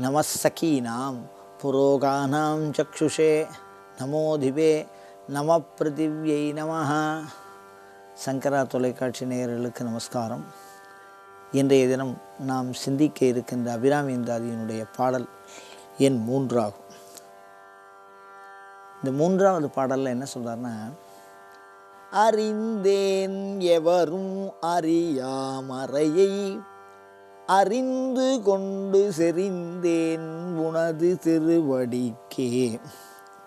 नमः सखीनां पुरोगानां चक्षुषे நமோ திவே நம பிருத்திவியை நமஹ சங்கரா தொலைக்காட்சி நேயர்களுக்கு நமஸ்காரம் இன்றைய தினம் நாம் சிந்திக்க இருக்கின்ற அபிராமி இந்தாதியினுடைய பாடல் எண் மூன்றாகும் இந்த மூன்றாவது பாடலில் என்ன சொல்றாருன்னா அறிந்தேன் எவரும் அறியாமறையை அறிந்து கொண்டு செறிந்தேன் உனது திருவடிக்கே.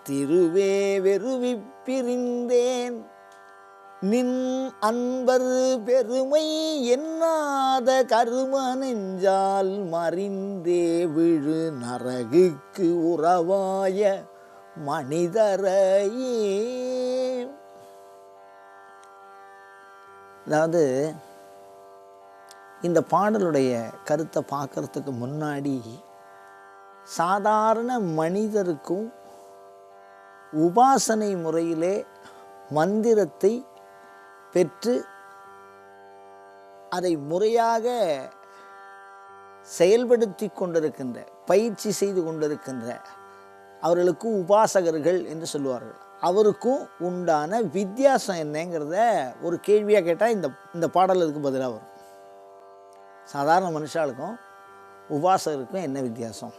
திருவே வெறுவி பிரிந்தேன் நின் அன்பர் பெருமை எண்ணாத கரும நெஞ்சால் மறிந்தே விழு நரகுக்கு உறவாய மனிதரையே அதாவது இந்த பாடலுடைய கருத்தை பார்க்கறதுக்கு முன்னாடி சாதாரண மனிதருக்கும் உபாசனை முறையிலே மந்திரத்தை பெற்று அதை முறையாக செயல்படுத்தி கொண்டிருக்கின்ற பயிற்சி செய்து கொண்டிருக்கின்ற அவர்களுக்கு உபாசகர்கள் என்று சொல்லுவார்கள். அவருக்கும் உண்டான வித்தியாசம் என்னங்கிறத ஒரு கேள்வியாக கேட்டால் இந்த இந்த பாடலுக்கு பதிலாக வரும். சாதாரண மனுஷாளுக்கும் உபாசகருக்கும் என்ன வித்தியாசம்?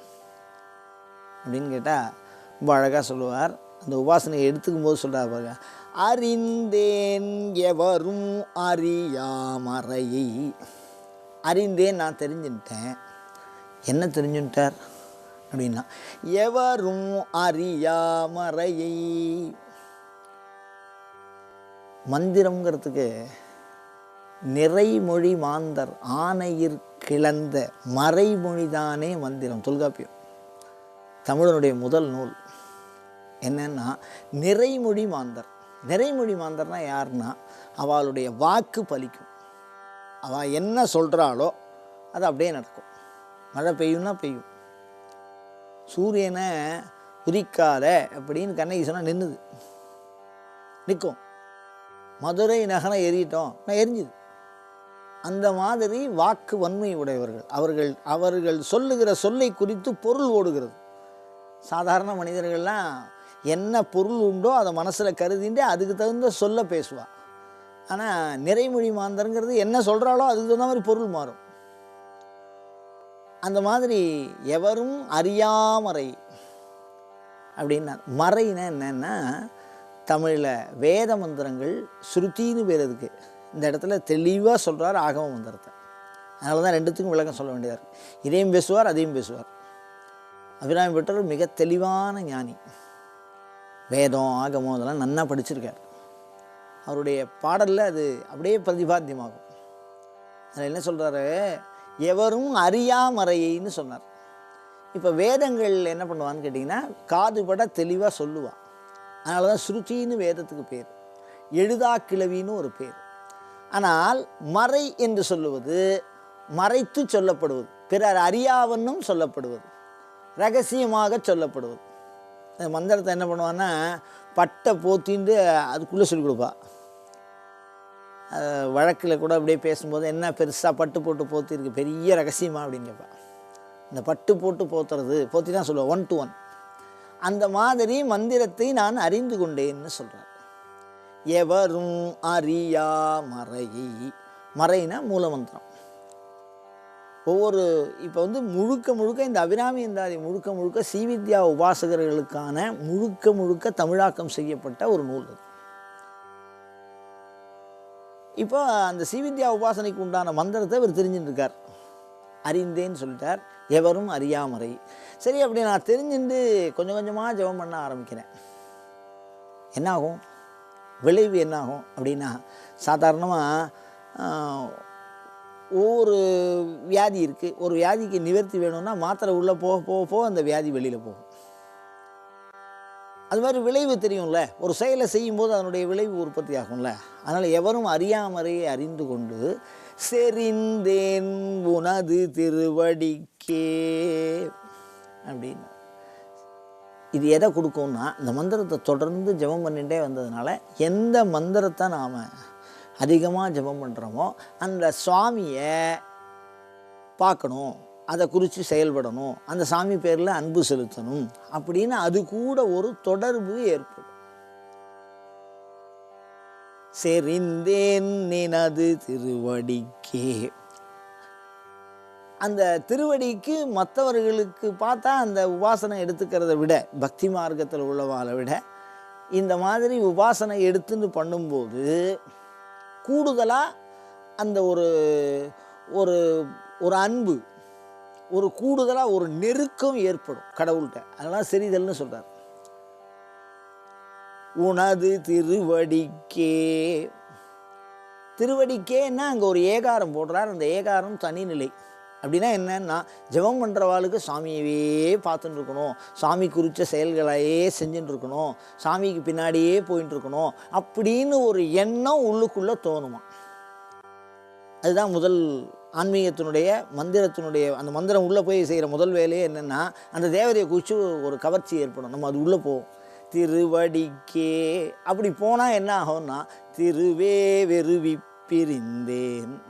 அப்படின்னு கேட்டால் ரொம்ப அழகாக சொல்லுவார். அந்த உபாசனையை எடுத்துக்கும் போது சொல்கிறார் பாருங்க. அறிந்தேன் எவரும் அறியாமறையை அறிந்தேன் நான் தெரிஞ்சுட்டேன் என்ன தெரிஞ்சுட்டார் அப்படின்னா எவரும் அறியாமறையை. மந்திரங்கிறதுக்கு நிறைமொழி மாந்தர் ஆணையிற் கிளந்த மறைமொழிதானே மந்திரம். தொல்காப்பியம். தமிழனுடைய முதல் நூல். என்னன்னா நிறைமொழி மாந்தர். நிறைமொழி மாந்தர்னா யாருன்னா அவளுடைய வாக்கு பலிக்கும். அவள் என்ன சொல்கிறாளோ அது அப்படியே நடக்கும். மழை பெய்யும்னா பெய்யும். சூரியனை உதிக்காத அப்படின்னு கண்ணகி சொன்னால் நின்றுது நிற்கும் மதுரை நகரம் எரியிட்டோம் நான் எரிஞ்சுது. அந்த மாதிரி வாக்கு வன்மை உடையவர்கள். அவர்கள் அவர்கள் சொல்லுகிற சொல்லை குறித்து பொருள் ஓடுகிறது. சாதாரண மனிதர்கள்லாம் என்ன பொருள் உண்டோ அதை மனசில் கருதிட்டு அதுக்கு தகுந்த சொல்ல பேசுவாள் ஆனால் நிறைமொழி மாந்தருங்கிறது என்ன சொல்கிறாளோ அதுக்கு தகுந்த மாதிரி பொருள் மாறும். அந்த மாதிரி எவரும் அறியாமறை அப்படின்னா மறைனா என்னென்னா தமிழில் வேத மந்திரங்கள் ஸ்ருத்தின்னு பேர் இருக்குது இந்த இடத்துல தெளிவாக சொல்கிறார் ஆகம மந்திரத்தை அதனால தான் ரெண்டுத்துக்கும் விளக்கம் சொல்ல வேண்டியதாக இருக்குது இதையும் பேசுவார் அதையும் பேசுவார். அபிராமி பெற்றோர் மிக தெளிவான ஞானி. வேதம் ஆகமம் இதெல்லாம் நன்னா படிச்சிருக்கார். அவருடைய பாடலில் அது அப்படியே பிரதிபாத்தியமாகும். அதில் என்ன சொல்கிறாரு எவரும் அறியாமறையின்னு சொன்னார். இப்போ வேதங்கள் என்ன பண்ணுவான்னு கேட்டிங்கன்னா காதுபட தெளிவாக சொல்லுவாள் அதனால தான் ஸ்ருதின்னு வேதத்துக்கு பேர். எழுதா கிழவின்னு ஒரு பேர். ஆனால் மறை என்று சொல்லுவது மறைத்து சொல்லப்படுவது. பிறர் அறியாவன்னும் சொல்லப்படுவது. ரகசியமாக சொல்லப்படுவது. இந்த மந்திரத்தை என்ன பண்ணுவான்னா பட்டை போத்தின்னு அதுக்குள்ளே சொல்லிக் கொடுப்பா. வழக்கில் கூட அப்படியே பேசும்போது என்ன பெருசாக பட்டு போட்டு போத்திருக்கு பெரிய ரகசியமா? அப்படின்னு கேட்பா. இந்த பட்டு போட்டு போத்துறது போத்தி தான் சொல்லுவேன் ஒன் டு ஒன் அந்த மாதிரி மந்திரத்தை நான் அறிந்து கொண்டேன்னு சொல்கிறேன் எவரும் அறியா மறையை மறைனா மூலமந்திரம். ஒவ்வொரு இப்போ வந்து முழுக்க முழுக்க இந்த அபிராமி இந்தாதி முழுக்க முழுக்க சீவித்யா உபாசகர்களுக்கான முழுக்க முழுக்க தமிழாக்கம் செய்யப்பட்ட ஒரு நூல் அது. இப்போ அந்த சீவித்யா உபாசனைக்கு உண்டான மந்திரத்தை இவர் தெரிஞ்சுட்டுருக்கார் அறிந்தேன்னு சொல்லிட்டார். எவரும் அறியாமறை சரி அப்படி நான் தெரிஞ்சுட்டு கொஞ்சம் கொஞ்சமாக ஜெபம் பண்ண ஆரம்பிக்கிறேன். என்னாகும்? விளைவு என்னாகும் அப்படின்னா சாதாரணமாக ஒவ்வொரு வியாதி இருக்குது ஒரு வியாதிக்கு நிவர்த்தி வேணும்னா மாத்திரை உள்ளே போக போக போக அந்த வியாதி வெளியில் போகும். அது மாதிரி விளைவு தெரியும்ல. ஒரு செயலை செய்யும்போது அதனுடைய விளைவு உற்பத்தி ஆகும்ல. அதனால் எவரும் அறியாமறையை அறிந்து கொண்டு செறிந்தேன் உனது திருவடிக்கே அப்படின்னு. இது எதை கொடுக்கும்னா இந்த மந்திரத்தை தொடர்ந்து ஜெபம் பண்ணிகிட்டே வந்ததுனால எந்த மந்திரத்தை நாம் அதிகமாக ஜெபம் பண்ணுறோமோ அந்த சுவாமியை பார்க்கணும் அதை குறித்து செயல்படணும் அந்த சாமி பேரில் அன்பு செலுத்தணும் அப்படின்னு அது கூட ஒரு தொடர்பு ஏற்படும். செறிந்தேன் நினது திருவடிக்கே. அந்த திருவடிக்கு மற்றவர்களுக்கு பார்த்தா அந்த உபாசனை எடுத்துக்கிறத விட பக்தி மார்க்கத்தில் உள்ளவாளை விட இந்த மாதிரி உபாசனை எடுத்துன்னு பண்ணும்போது கூடுதலாக அந்த ஒரு ஒரு ஒரு அன்பு ஒரு கூடுதலாக ஒரு நெருக்கம் ஏற்படும் கடவுள்கிட்ட. அதெல்லாம் செறிதல்னு சொல்கிறார் உனது திருவடிக்கே. திருவடிக்கேன்னா அங்கே ஒரு ஏகாரம் போடுறார். அந்த ஏகாரம் தனிநிலை. அப்படின்னா என்னன்னா ஜெபம் பண்ணுறவாளுக்கு சாமியவே பார்த்துட்டு இருக்கணும் சாமி குறித்த செயல்களையே செஞ்சுட்டு இருக்கணும் சாமிக்கு பின்னாடியே போயிட்டு இருக்கணும் அப்படின்னு ஒரு எண்ணம் உள்ளுக்குள்ளே தோணுமா? அதுதான் முதல் ஆன்மீகத்தினுடைய மந்திரத்தினுடைய அந்த மந்திரம் உள்ளே போய் செய்கிற முதல் வேலையே என்னென்னா அந்த தேவதையை குறித்து ஒரு கவர்ச்சி ஏற்படும். நம்ம அது உள்ளே போவோம். திருவடிக்கே. அப்படி போனால் என்ன ஆகும்னா திருவே வெறுவி பிரிந்தேன்.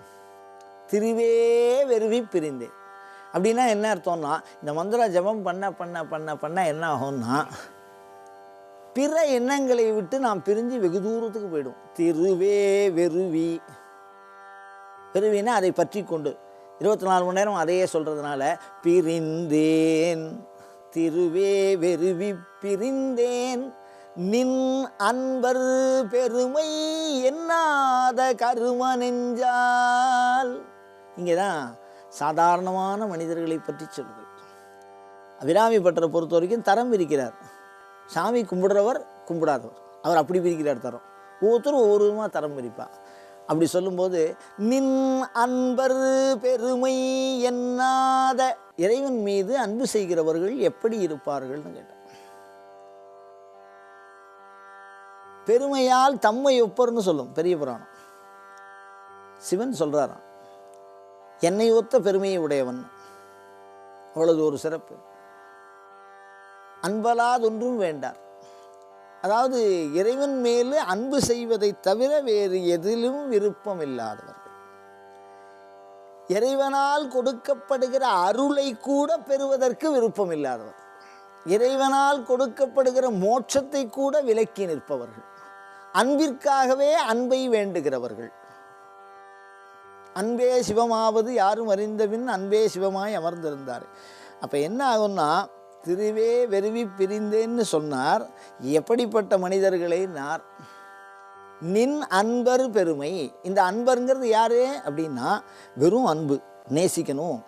திருவே வெறுவி பிரிந்தேன். அப்படின்னா என்ன அர்த்தம்னா இந்த மந்திர ஜபம் பண்ண பண்ண பண்ண பண்ண என்ன ஆகும்னா பிற எண்ணங்களை விட்டு நாம் பிரிஞ்சு வெகு தூரத்துக்கு போயிடும். திருவே வெறுவி வெறுவினா அதை பற்றி கொண்டு. இருபத்தி நாலு மணி நேரம் அதையே சொல்கிறதுனால பிரிந்தேன். திருவே வெறுவி பிரிந்தேன். நின் அன்பர் பெருமை என்னாத கரும நெஞ்சால். இங்கே தான் சாதாரணமான மனிதர்களை பற்றி சொல்லுது. அபிராமி பட்டரை பொறுத்த வரைக்கும் தரம் பிரிக்கிறார். சாமி கும்பிடுறவர் கும்பிடாதவர். அவர் அப்படி பிரிக்கிறார் தரம். ஒவ்வொருத்தரும் ஒவ்வொரு விதமாக தரம் பிரிப்பார் அப்படி சொல்லும்போது நின் அன்பர் பெருமை என்னாத இறைவன் மீது அன்பு செய்கிறவர்கள் எப்படி இருப்பார்கள்னு கேட்டார் பெருமையால் தம்மை ஒப்பர்னு சொல்லும் பெரிய புராணம். சிவன் சொல்கிறாராம் என்னை ஒத்த பெருமையை உடையவன். அவ்வளவு ஒரு சிறப்பு. அன்பலாதொன்றும் வேண்டார். அதாவது இறைவன் மேலே அன்பு செய்வதை தவிர வேறு எதிலும் விருப்பம் இல்லாதவர்கள் இறைவனால் கொடுக்கப்படுகிற அருளை கூட பெறுவதற்கு விருப்பம் இல்லாதவர் இறைவனால் கொடுக்கப்படுகிற மோட்சத்தை கூட விலக்கி நிற்பவர்கள். அன்பிற்காகவே அன்பை வேண்டுகிறவர்கள். அன்பே சிவமாவது யாரும் அறிந்தபின் அன்பே சிவமாய் அமர்ந்திருந்தார். அப்போ என்ன ஆகும்னா திருவே வெறுவி பிரிந்தேன்னு சொன்னார். எப்படிப்பட்ட மனிதர்களை நார் நின் அன்பர் பெருமை. இந்த அன்பருங்கிறது யாரு அப்படின்னா வெறும் அன்பு நேசிக்கணும்.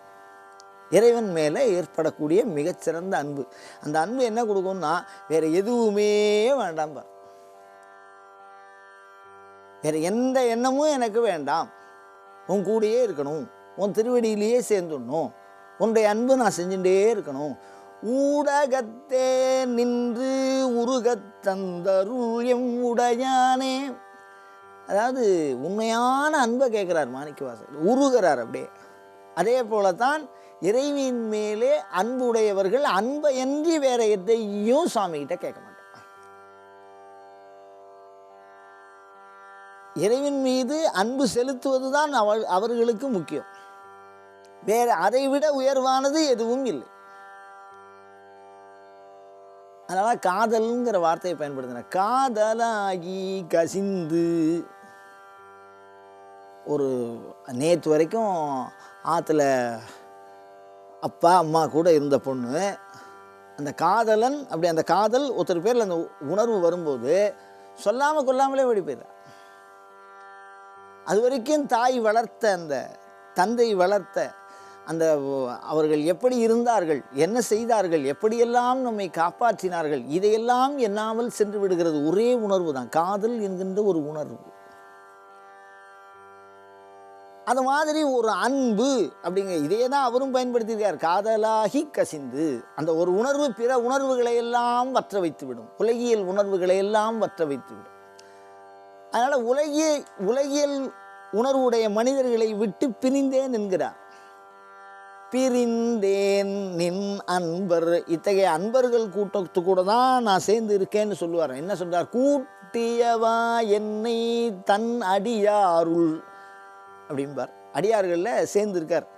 இறைவன் மேலே ஏற்படக்கூடிய மிகச்சிறந்த அன்பு. அந்த அன்பு என்ன கொடுக்கும்னா வேற எதுவுமே வேண்டாம் பார் வேற எந்த எண்ணமும் எனக்கு வேண்டாம். உன் கூடயே இருக்கணும். உன் திருவடியிலேயே சேர்ந்துடணும். உன்னுடைய அன்பு நான் செஞ்சுட்டே இருக்கணும். ஊடகத்தே நின்று உருகத் தந்தருள் எம் உடையானே. அதாவது உண்மையான அன்பை கேட்குறார் மாணிக்கவாசர் உருகிறார் அப்படியே. அதே போல தான் இறைவியின் மேலே அன்புடையவர்கள் அன்பை அன்றி வேற எதையும் சுவாமிகிட்ட கேட்க இறைவன் மீது அன்பு செலுத்துவது தான் அவள் அவர்களுக்கு முக்கியம். வேற அதை விட உயர்வானது எதுவும் இல்லை. அதனால காதல்ங்கிற வார்த்தையை பயன்படுத்தின. காதலாகி கசிந்து ஒரு நேற்று வரைக்கும் ஆற்றுல அப்பா அம்மா கூட இருந்த பொண்ணு அந்த காதலன் அப்படி அந்த காதல் ஒருத்தர் பேரில் அந்த உணர்வு வரும்போது சொல்லாமல் கொல்லாமலே ஓடி அது வரைக்கும் தாய் வளர்த்த அந்த தந்தை வளர்த்த அந்த அவர்கள் எப்படி இருந்தார்கள் என்ன செய்தார்கள் எப்படியெல்லாம் நம்மை காப்பாற்றினார்கள் இதையெல்லாம் எண்ணாமல் சென்று விடுகிறது ஒரே உணர்வு தான் காதல் என்கின்ற ஒரு உணர்வு. அது மாதிரி ஒரு அன்பு அப்படிங்க இதே தான் அவரும் பயன்படுத்தியிருக்கார் காதலாகி கசிந்து. அந்த ஒரு உணர்வு பிற உணர்வுகளை எல்லாம் வற்ற வைத்துவிடும் உலகியல் உணர்வுகளை எல்லாம் வற்ற வைத்துவிடும். அதனால் உலகிய உலகியல் உணர்வுடைய மனிதர்களை விட்டு பிரிந்தேன் என்கிறார். பிரிந்தேன் நின் அன்பர். இத்தகைய அன்பர்கள் கூட்டத்து கூட தான் நான் சேர்ந்து இருக்கேன்னு சொல்லுவார். என்ன சொல்றார்? கூட்டியவா என்னை தன் அடியாருள் அப்படிம்பார். அடியார்களில் சேர்ந்திருக்கார்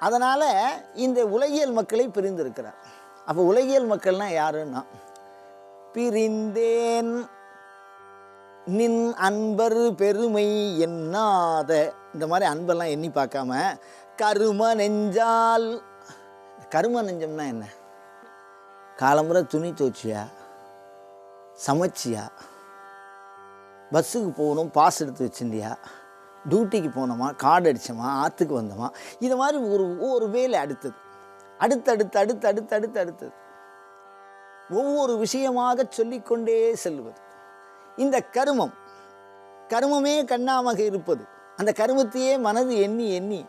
அதனால் இந்த உலகியல் மக்களை பிரிந்திருக்கிறார். அப்போ உலகியல் மக்கள்னால் யாருன்னா? பிரிந்தேன் நின் அன்பர் பெருமை எண்ணாத. இந்த மாதிரி அன்பெல்லாம் எண்ணி பார்க்காம கரும நெஞ்சால் கரும நெஞ்சம்னா என்ன? காலமுறை துணி துவச்சியா? சமைச்சியா? பஸ்ஸுக்கு போகணும் பாஸ் எடுத்து வச்சிருந்தியா? டியூட்டிக்கு போனோமா? கார்டு அடித்தோமா ஆற்றுக்கு வந்தோமா? இது மாதிரி ஒரு ஒவ்வொரு வேலை அடுத்தது. அடுத்தடுத்து அடுத்து அடுத்து அடுத்து அடுத்தது ஒவ்வொரு விஷயமாக சொல்லிக்கொண்டே செல்வது. இந்த கருமம் கருமமே கண்ணாமாக இருப்பது. அந்த கருமத்தையே மனது எண்ணி எண்ணி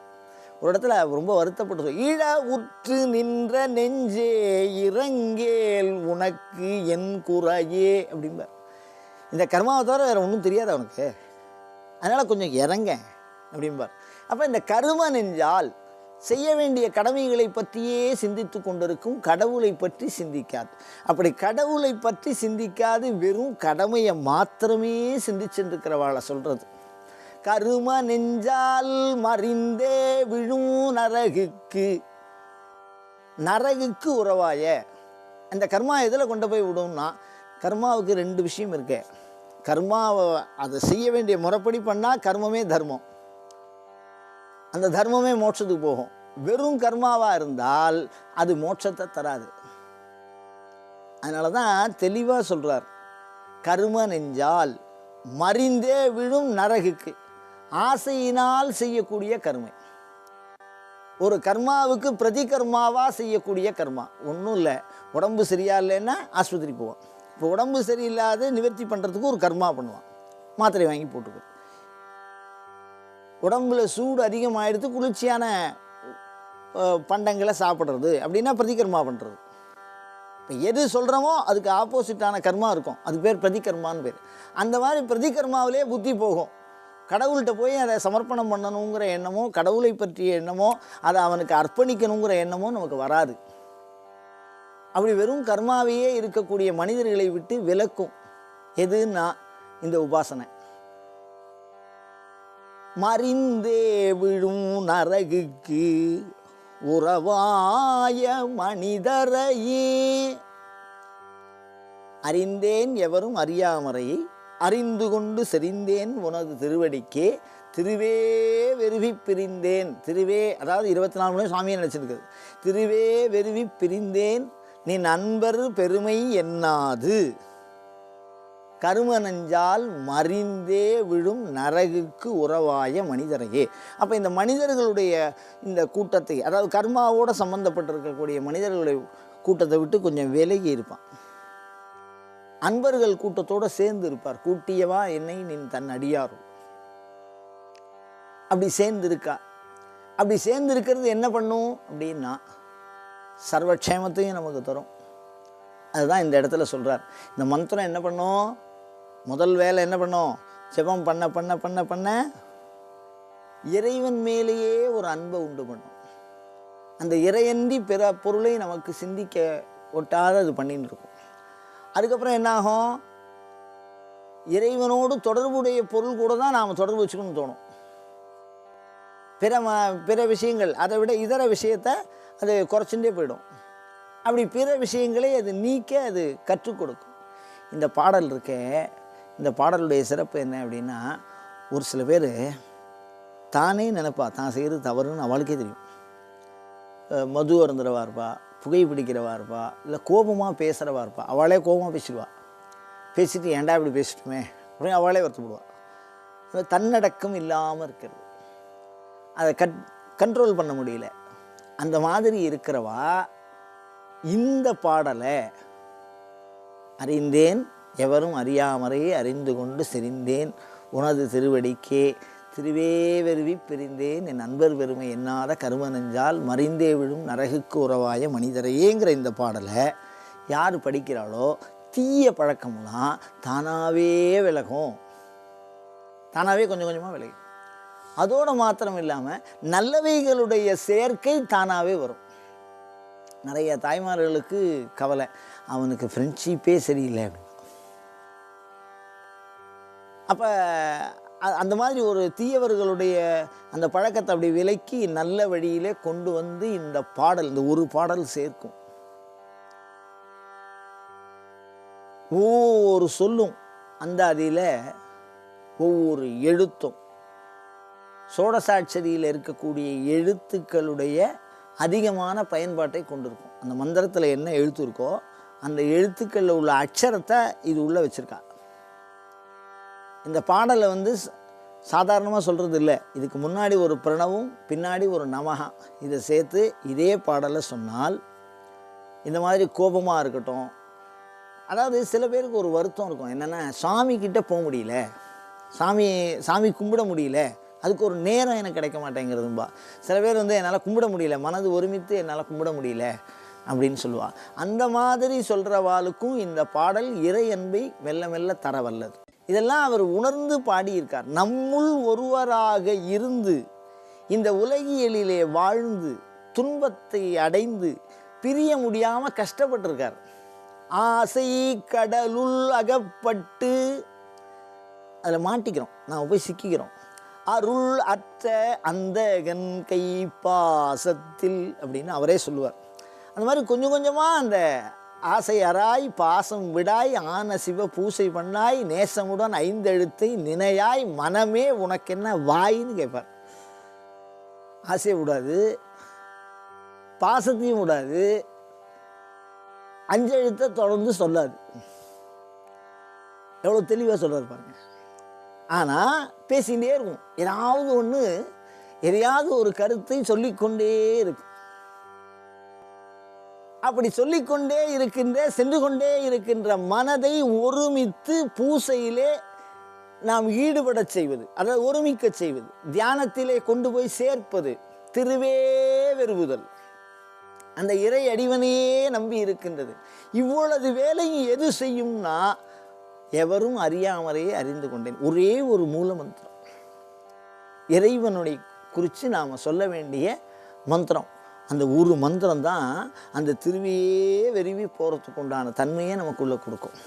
ஒரு இடத்துல ரொம்ப வருத்தப்பட்டு இழ உற்று நின்ற நெஞ்சே இறங்கேல் உனக்கு என் குறையே அப்படிம்பார். இந்த கர்மாவை தவிர வேறு ஒன்றும் தெரியாது அவனுக்கு. அதனால் கொஞ்சம் இறங்க அப்படிம்பார். அப்போ இந்த கரும நெஞ்சால் செய்ய வேண்டிய கடமைகளை பற்றியே சிந்தித்து கொண்டிருக்கும் கடவுளை பற்றி சிந்திக்காது. அப்படி கடவுளை பற்றி சிந்திக்காது வெறும் கடமையை மாத்திரமே சிந்திச்சுருக்கிறவாளை சொல்கிறது கரும நெஞ்சால் மறிந்தே விழும் நரகுக்கு நரகுக்கு உறவாய. அந்த கர்மா எதில் கொண்டு போய் விடும்னா கர்மாவுக்கு ரெண்டு விஷயம் இருக்கு. கர்மாவை அதை செய்ய வேண்டிய முறைப்படி பண்ணால் கர்மமே தர்மம். அந்த தர்மமே மோட்சத்துக்கு போகும். வெறும் கர்மாவாக இருந்தால் அது மோட்சத்தை தராது. அதனால தான் தெளிவாக சொல்கிறார் கர்ம நெஞ்சால் மறிந்தே விழும் நரகுக்கு ஆசையினால் செய்யக்கூடிய கர்மை. ஒரு கர்மாவுக்கு பிரதி கர்மாவாக செய்யக்கூடிய கர்மா. ஒன்றும் இல்லை. உடம்பு சரியா இல்லைன்னா ஆஸ்பத்திரி போவான். இப்போ உடம்பு சரியில்லாத நிவர்த்தி பண்ணுறதுக்கு ஒரு கர்மா பண்ணுவான். மாத்திரை வாங்கி போட்டுக்கிறது உடம்புல சூடு அதிகமாகிடுத்து குளிர்ச்சியான பண்டங்களை சாப்பிட்றது. அப்படின்னா பிரதிகர்மா பண்ணுறது இப்போ எது சொல்கிறோமோ அதுக்கு ஆப்போசிட்டான கர்மா இருக்கும். அது பேர் பிரதிகர்மான்னு பேர். அந்த மாதிரி பிரதிகர்மாவிலே புத்தி போகும். கடவுள்கிட்ட போய் அதை சமர்ப்பணம் பண்ணணுங்கிற எண்ணமோ கடவுளை பற்றிய எண்ணமோ அதை அவனுக்கு அர்ப்பணிக்கணுங்கிற எண்ணமோ நமக்கு வராது. அப்படி வெறும் கர்மாவையே இருக்கக்கூடிய மனிதர்களை விட்டு விலக்கும். எதுன்னா இந்த உபாசனை. மறிந்தே விழும் நரகுக்கு உறவாய மனிதரையே. அறிந்தேன் எவரும் அறியாமறையை அறிந்து கொண்டு செறிந்தேன் உனது திருவடிக்கே. திருவே வெறுவி பிரிந்தேன் திருவே அதாவது இருபத்தி நாலு மணி சுவாமியை நினச்சிருக்குது திருவே வெறுவி பிரிந்தேன் நீ நண்பர் பெருமை என்னாது? கரும நஞ்சால் மறிந்தே விழும் நரகுக்கு உறவாய மனிதரையே. அப்போ இந்த மனிதர்களுடைய இந்த கூட்டத்தை அதாவது கர்மாவோட சம்பந்தப்பட்டிருக்கக்கூடிய மனிதர்களுடைய கூட்டத்தை விட்டு கொஞ்சம் விலகி இருப்பான். அன்பர்கள் கூட்டத்தோடு சேர்ந்து இருப்பார். கூட்டியவா என்னை நின் தன் அடியாரும் அப்படி சேர்ந்து இருக்கா அப்படி சேர்ந்து இருக்கிறது என்ன பண்ணும் அப்படின்னா சர்வக்ஷேமத்தையும் நமக்கு தரும். அதுதான் இந்த இடத்துல சொல்கிறார் இந்த மந்திரம் என்ன பண்ணும்? முதல் வேலை என்ன பண்ணும்? ஜெபம் பண்ண பண்ண பண்ண பண்ண இறைவன் மேலேயே ஒரு அன்பை உண்டு பண்ணும். அந்த இறையன்றி பிற பொருளை நமக்கு சிந்திக்க ஒட்டாத அது பண்ணின்னு இருக்கும். அதுக்கப்புறம் என்னாகும் இறைவனோடு தொடர்புடைய பொருள் கூட தான் நாம் தொடர்பு வச்சுக்கணும்னு தோணும். பிற ம பிற விஷயங்கள் அதை விட இதர விஷயத்தை அது குறைச்சுட்டே போயிடும். அப்படி பிற விஷயங்களை அது நீக்க அது கற்றுக் கொடுக்கும். இந்த பாடல் இருக்கே இந்த பாடலுடைய சிறப்பு என்ன அப்படின்னா ஒரு சில பேர் தானே நினைப்பா தான் செய்கிறது தவறுன்னு அவளுக்கே தெரியும். மது அருந்துறவா இருப்பா புகை பிடிக்கிறவா இருப்பா இல்லை கோபமாக பேசுகிறவா இருப்பா அவளே கோபமாக பேசிடுவா. பேசிட்டு ஏன்டா இப்படி பேசிட்டுமே அப்படின்னு அவளே வருத்தப்படுவா. தன்னடக்கம் இல்லாமல் இருக்கிறது. அதை கட் கண்ட்ரோல் பண்ண முடியல. அந்த மாதிரி இருக்கிறவா இந்த பாடலை அறிந்தேன் எவரும் அறியாமறையே அறிந்து கொண்டு செறிந்தேன். உனது திருவடிக்கே திருவேவருவி பிரிந்தேன். என் நண்பர் பெருமை எண்ணாத கரும நெஞ்சால் மறிந்தே விழும் நரகுக்கு உறவாய மனிதரையேங்கிற இந்த பாடலை யார் படிக்கிறாளோ தீய பழக்கம்லாம் தானாகவே விலகும். தானாகவே கொஞ்சம் கொஞ்சமாக விலகும். அதோடு மாத்திரம் இல்லாமல் நல்லவைகளுடைய சேர்க்கை தானாகவே வரும். நிறைய தாய்மார்களுக்கு கவலை. அவனுக்கு ஃப்ரெண்ட்ஷிப்பே சரியில்லை. அப்படின்னு அப்போ அந்த மாதிரி ஒரு தீயவர்களுடைய அந்த பழக்கத்தை அப்படி விலக்கி நல்ல வழியிலே கொண்டு வந்து இந்த பாடல் இந்த ஒரு பாடல் சேர்க்கும். ஒவ்வொரு சொல்லும் அந்த அதில் ஒவ்வொரு எழுத்தும். சோடசாட்சரியில் இருக்கக்கூடிய எழுத்துக்களுடைய அதிகமான பயன்பாட்டை கொண்டிருக்கும். அந்த மந்திரத்தில் என்ன எழுத்து இருக்கோ அந்த எழுத்துக்களில் உள்ள அக்ஷரத்தை இது உள்ளே வச்சுருக்கா. இந்த பாடலை வந்து சாதாரணமாக சொல்கிறது இல்லை இதுக்கு முன்னாடி ஒரு பிரணவும் பின்னாடி ஒரு நமகா இதை சேர்த்து இதே பாடலை சொன்னால் இந்த மாதிரி கோபமாக இருக்கட்டும். அதாவது சில பேருக்கு ஒரு வருத்தம் இருக்கும். என்னென்னா சாமிக்கிட்ட போக முடியல. சாமி சாமி கும்பிட முடியல. அதுக்கு ஒரு நேரம் எனக்கு கிடைக்க மாட்டேங்கிறதும்பா. சில பேர் வந்து என்னால் கும்பிட முடியல. மனது ஒருமித்து என்னால் கும்பிட முடியல. அப்படின்னு சொல்லுவாள் அந்த மாதிரி சொல்கிறவாளுக்கும் இந்த பாடல் இறை அன்பை மெல்ல மெல்ல தர வல்லது. இதெல்லாம் அவர் உணர்ந்து பாடியிருக்கார். நம்முள் ஒருவராக இருந்து இந்த உலகியலிலே வாழ்ந்து துன்பத்தை அடைந்து பிரிய முடியாமல் கஷ்டப்பட்டிருக்கார். ஆசை கடலுள் அகப்பட்டு அதில் மாட்டிக்கிறோம். நாம் போய் சிக்கிக்கிறோம். அருள் அற்ற அந்தகன் கை பாசத்தில் அப்படின்னு அவரே சொல்லுவார். அந்த மாதிரி கொஞ்சம் கொஞ்சமாக அந்த ஆசை அறாய் பாசம் விடாய் ஆன சிவ பூசை பண்ணாய் நேசமுடன் ஐந்தெழுத்தை நினையாய் மனமே உனக்கென்ன வாயின்னு கேட்பார் ஆசையை விடாது பாசத்தையும் விடாது அஞ்செழுத்தை தொடர்ந்து சொல்லாது. எவ்வளோ தெளிவாக சொல்கிறார் பாருங்க. ஆனால் பேசிகிட்டே இருக்கும். ஏதாவது ஒன்று எதையாவது ஒரு கருத்தை சொல்லிக்கொண்டே இருக்கும். அப்படி சொல்லிக்கொண்டே இருக்கின்ற சென்று கொண்டே இருக்கின்ற மனதை ஒருமித்து பூசையிலே நாம் ஈடுபடச் செய்வது அதாவது ஒருமிக்க செய்வது. தியானத்திலே கொண்டு போய் சேர்ப்பது திருவே வெறுவுதல். அந்த இறை அடிவனையே நம்பி இருக்கின்றது. இவ்வளவு வேலையும் எது செய்யும்னா எவரும் அறியாமலே அறிந்து கொண்டேன். ஒரே ஒரு மூல மந்திரம் இறைவனுடைய குறித்து நாம் சொல்ல வேண்டிய மந்திரம். அந்த ஒரு மந்திரம் தான் அந்த திருவியே வெறிவி போகிறதுக்கு உண்டான தன்மையை நமக்குள்ளே கொடுக்கும்.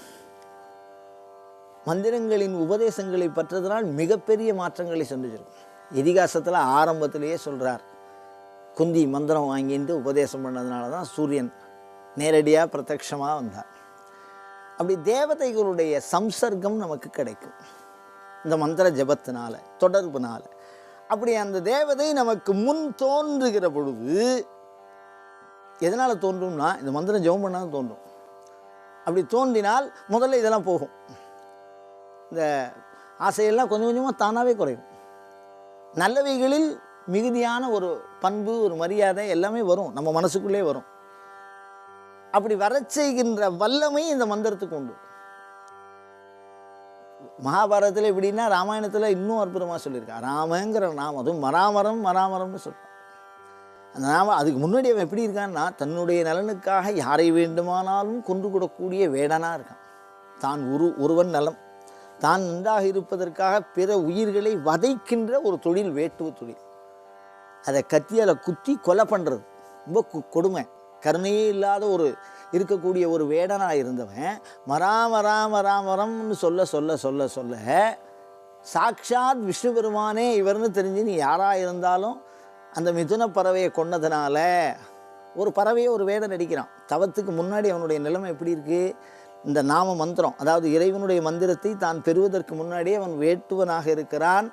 மந்திரங்களின் உபதேசங்களை பற்றதனால் மிகப்பெரிய மாற்றங்களை செஞ்சிருக்கும் இதிகாசத்தில் ஆரம்பத்திலேயே சொல்கிறார் குந்தி மந்திரம் வாங்கிட்டு உபதேசம் பண்ணதுனால தான் சூரியன் நேரடியாக பிரத்யமாக வந்தார். அப்படி தேவதைகளுடைய சம்சர்க்கம் நமக்கு கிடைக்கும். இந்த மந்திர ஜபத்தினால தொடர்புனால். அப்படி அந்த தேவதை நமக்கு முன் தோன்றுகிற பொழுது எதனால் தோன்றும்னா இந்த மந்திரம் ஜெபம் பண்ணால் தோன்றும். அப்படி தோன்றினால் முதல்ல இதெல்லாம் போகும். இந்த ஆசையெல்லாம் கொஞ்சம் கொஞ்சமாக தானாகவே குறையும். நல்லவைகளில் மிகுதியான ஒரு பண்பு ஒரு மரியாதை எல்லாமே வரும். நம்ம மனசுக்குள்ளே வரும். அப்படி வர செய்கின்ற வல்லமை இந்த மந்திரத்துக்கு உண்டு. மகாபாரதத்தில் எப்படின்னா ராமாயணத்தில் இன்னும் அற்புதமாக சொல்லியிருக்கா. ராமங்கிற நாம் அதுவும் மராமரம் மராமரம்னு சொல்கிறான் அந்த நாம அதுக்கு முன்னாடி அவன் எப்படி இருக்கான்னா தன்னுடைய நலனுக்காக யாரை வேண்டுமானாலும் கொன்று கூடக்கூடிய வேடனாக இருக்கான். தான் ஒரு ஒருவன் நலம். தான் நன்றாக இருப்பதற்காக பிற உயிர்களை வதைக்கின்ற ஒரு தொழில் வேட்டுவ தொழில். அதை கத்தியால் குத்தி கொலை பண்ணுறது ரொம்ப கொடுமை. கருணையே இல்லாத ஒரு இருக்கக்கூடிய ஒரு வேடனாக இருந்தவன் மராமராமராமரம்னு சொல்ல சொல்ல சொல்ல சொல்ல சாக்ஷாத் விஷ்ணு பெருமானே இவர்னு தெரிஞ்சு நீ யாராக இருந்தாலும் அந்த மிதுன பறவையை கொன்னதுனால ஒரு பறவையை ஒரு வேடன் அடிக்கிறான். தவத்துக்கு முன்னாடி அவனுடைய நிலைமை எப்படி இருக்குது இந்த நாம மந்திரம் அதாவது இறைவனுடைய மந்திரத்தை தான் பெறுவதற்கு முன்னாடியே அவன் வேட்டுவனாக இருக்கிறான்.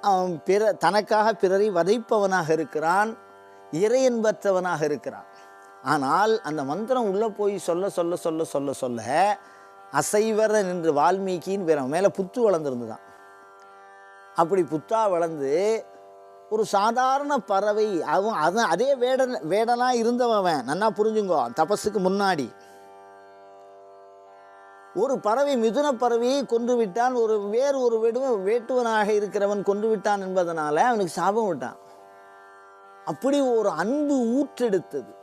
அவன் பிற தனக்காக பிறரை வதைப்பவனாக இருக்கிறான். இறையன்பற்றவனாக இருக்கிறான். ஆனால் அந்த மந்திரம் உள்ளே போய் சொல்ல சொல்ல சொல்ல சொல்ல சொல்ல அசைவர நின்று வால்மீகின்னு பேர் அவன் மேலே புத்து வளர்ந்துருந்துதான். அப்படி புத்தா வளர்ந்து ஒரு சாதாரண பறவை அவன் அதான் அதே வேடன் வேடனாக இருந்தவன் நன்னா புரிஞ்சுங்கோ தபஸுக்கு முன்னாடி. ஒரு பறவை மிதுன பறவையை கொன்று விட்டான். ஒரு வேறு ஒரு வெடு வேட்டுவனாக இருக்கிறவன் கொன்று விட்டான் என்பதனால அவனுக்கு சாபம் விட்டான். அப்படி ஒரு அன்பு ஊற்றெடுத்தது.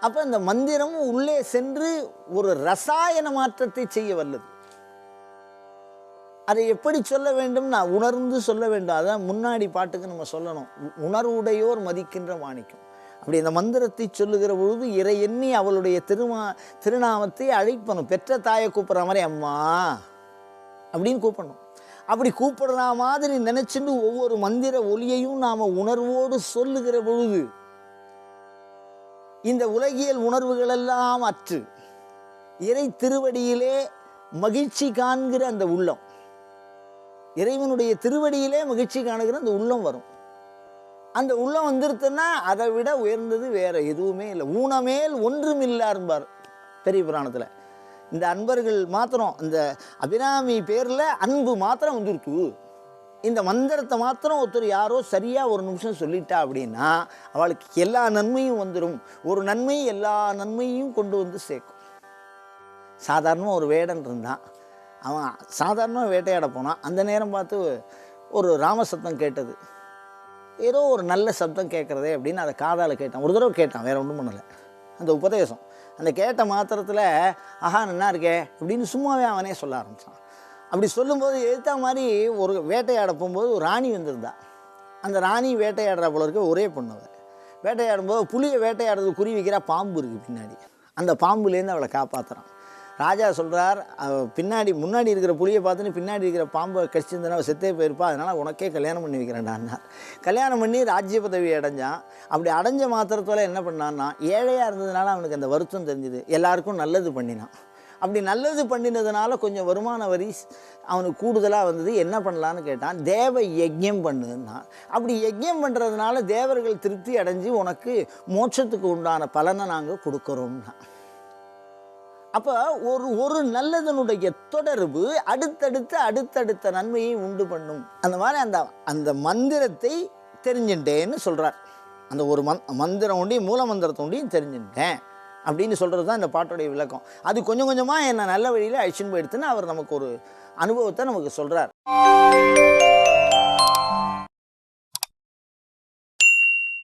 அப்போ இந்த மந்திரமும் உள்ளே சென்று ஒரு ரசாயன மாற்றத்தை செய்ய வல்லது. அதை எப்படி சொல்ல வேண்டும்? நான் உணர்ந்து சொல்ல வேண்டும். அதான் முன்னாடி பாட்டுக்கு நம்ம சொல்லணும். உணர்வுடையோர் மதிக்கின்ற மாணிக்கம். அப்படி இந்த மந்திரத்தை சொல்லுகிற பொழுது இறை எண்ணி அவளுடைய திருமா திருநாமத்தை அழைப்பணும். பெற்ற தாயை கூப்பிட்ற மாதிரி அம்மா அப்படின்னு கூப்பிடணும். அப்படி கூப்பிடுற மாதிரி நினைச்சுட்டு ஒவ்வொரு மந்திர ஒலியையும் நாம் உணர்வோடு சொல்லுகிற பொழுது இந்த உலகியல் உணர்வுகள் எல்லாம் அற்று இறை திருவடியிலே மகிழ்ச்சி காண்கிற அந்த உள்ளம். இறைவனுடைய திருவடியிலே மகிழ்ச்சி காணுகிற அந்த உள்ளம் வரும். அந்த உள்ளம் வந்துருத்துன்னா அதை விட உயர்ந்தது வேற எதுவுமே இல்லை. ஊனமேல் ஒன்றும் இல்லாரும்பார் பெரிய புராணத்தில். இந்த அன்பர்கள் மாத்திரம் இந்த அபிராமி பேரில் அன்பு மாத்திரம் வந்துருத்து இந்த மந்திரத்தை மாத்திரம் ஒருத்தர் யாரோ சரியாக ஒரு நிமிஷம் சொல்லிட்டா அப்படின்னா அவளுக்கு எல்லா நன்மையும் வந்துடும் ஒரு நன்மை எல்லா நன்மையும் கொண்டு வந்து சேர்க்கும். சாதாரணமாக ஒரு வேடன் இருந்தான் அவன் சாதாரணமாக வேட்டையாட போனான் அந்த நேரம் பார்த்து ஒரு ராம சத்தம் கேட்டது. ஏதோ ஒரு நல்ல சப்தம் கேட்குறதே அப்படின்னு அதை காதால் கேட்டான். ஒரு தடவை கேட்டான் வேறு ஒன்றும் பண்ணலை. அந்த உபதேசம். அந்த கேட்ட மாத்திரத்தில் ஆஹா நல்லா இருக்கே? அப்படின்னு சும்மாவே அவனே சொல்ல ஆரம்பித்தான் அப்படி சொல்லும்போது எதிர்த்த மாதிரி ஒரு வேட்டையாட போகும்போது ஒரு ராணி வந்திருந்தா. அந்த ராணி வேட்டையாடுற போல இருக்க ஒரே பொண்ணு வேட்டையாடும் போது புளியை வேட்டையாடுறது குறி வைக்கிற பாம்பு இருக்குது பின்னாடி. அந்த பாம்புலேருந்து அவளை காப்பாற்றுறான் ராஜா சொல்கிறார் பின்னாடி முன்னாடி இருக்கிற புளியை பார்த்துன்னு பின்னாடி இருக்கிற பாம்பை கடிச்சிருந்தனா செத்தே போயிருப்பா அதனால் உனக்கே கல்யாணம் பண்ணி வைக்கிறேன்டான்னா கல்யாணம் பண்ணி ராஜ்ய பதவி அடைஞ்சான். அப்படி அடைஞ்ச மாத்திரத்தோட என்ன பண்ணான்னா ஏழையாக இருந்ததுனால அவனுக்கு அந்த வருத்தம் தெரிஞ்சுது. எல்லாருக்கும் நல்லது பண்ணினான். அப்படி நல்லது பண்ணினதுனால கொஞ்சம் வருமான வரி அவனுக்கு கூடுதலாக வந்தது. என்ன பண்ணலான்னு கேட்டான். தேவ யஜ்யம் பண்ணுன்னா. அப்படி யஜ்யம் பண்ணுறதுனால தேவர்கள் திருப்தி அடைஞ்சு உனக்கு மோட்சத்துக்கு உண்டான பலனை நாங்கள் கொடுக்குறோம்னா. அப்போ ஒரு ஒரு நல்லதனுடைய தொடர்பு அடுத்தடுத்த அடுத்தடுத்த நன்மையை உண்டு பண்ணும். அந்த மாதிரி அந்த அந்த மந்திரத்தை தெரிஞ்சுட்டேன்னு சொல்கிறார் அந்த ஒரு மந் மந்திரம் ஒண்டியும் மூல மந்திரத்தோண்டியும் தெரிஞ்சுட்டேன். அப்படின்னு சொல்கிறது தான் இந்த பாட்டுடைய விளக்கம். அது கொஞ்சம் கொஞ்சமாக என்னை நல்ல வழியில் அழிச்சின்னு போயிடுத்துன்னு அவர் நமக்கு ஒரு அனுபவத்தை நமக்கு சொல்கிறார்